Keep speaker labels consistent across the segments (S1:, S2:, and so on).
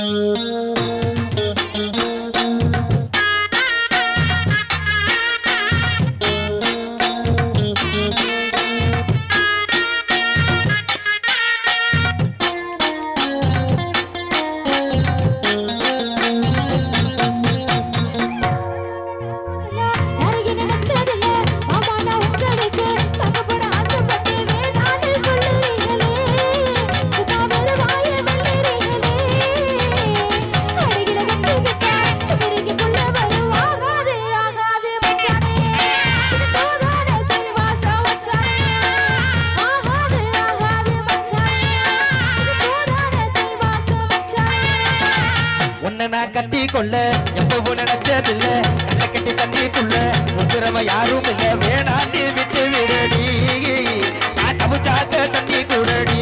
S1: Música நான்
S2: கட்டி கொள்ள எப்பவும் நினைச்சதில்ல. கண்ணை கட்டி தண்ணிக்குள்ள உத்திரம யாரும் இல்ல. வேணாண்டி விட்டு விடடி. நான் தவிச்சாத்த தண்ணி கூடடி.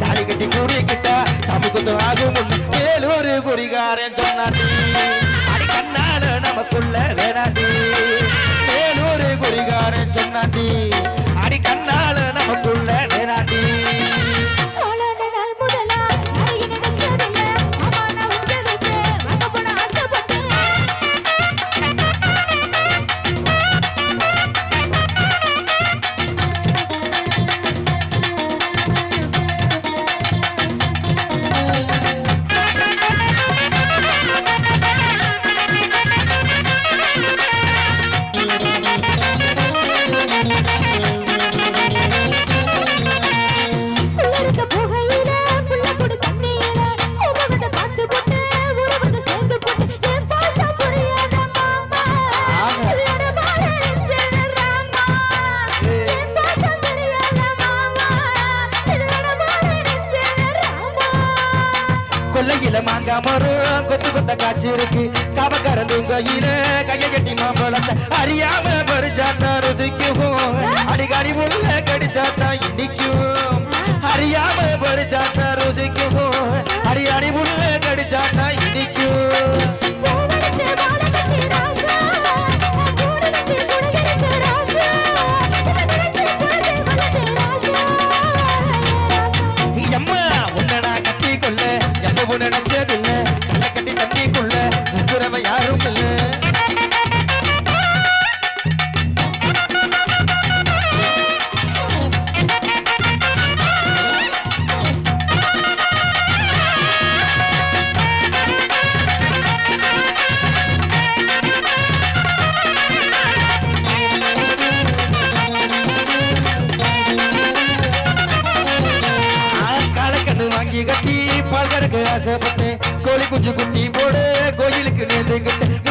S2: தாலி கட்டி கூறிக்கிட்டா சாமி குத்தம் ஆகும் ஏழூர் குறிகாரன் சொன்னாண்டி. அடி கண்ணால நமக்குள்ள வேணாண்டி. ஏழூர் குறிகாரன் சொன்னாண்டி. மாங்கா மரம் கொத்து கொத்த காய்ச்சி இருக்கு. கவ கரந்துங்கையில கைய கட்டி மாம்பழத்தை அறியாம பறிச்சாத்தான் ருசிக்கும். அடிக்கடி உள்ள கடிச்சாத்தான் பார்க்க ஆசைப்பட்டேன். கோழி குஞ்சு குட்டி போடு கோயிலுக்கு நேர்ந்துக்கிட்டேன்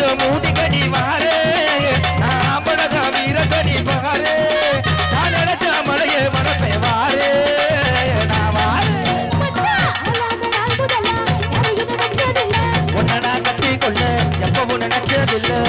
S2: கொஞ்சம் மூடிக்கடி மாறு நான் படகா வீரக்கடி பாரு நான் நினைச்ச மலையே மனப்பே வாரு. நான் வாரு. உன்னை நான் கட்டி கொள்ள எப்பவும் நினைச்சதில்லை.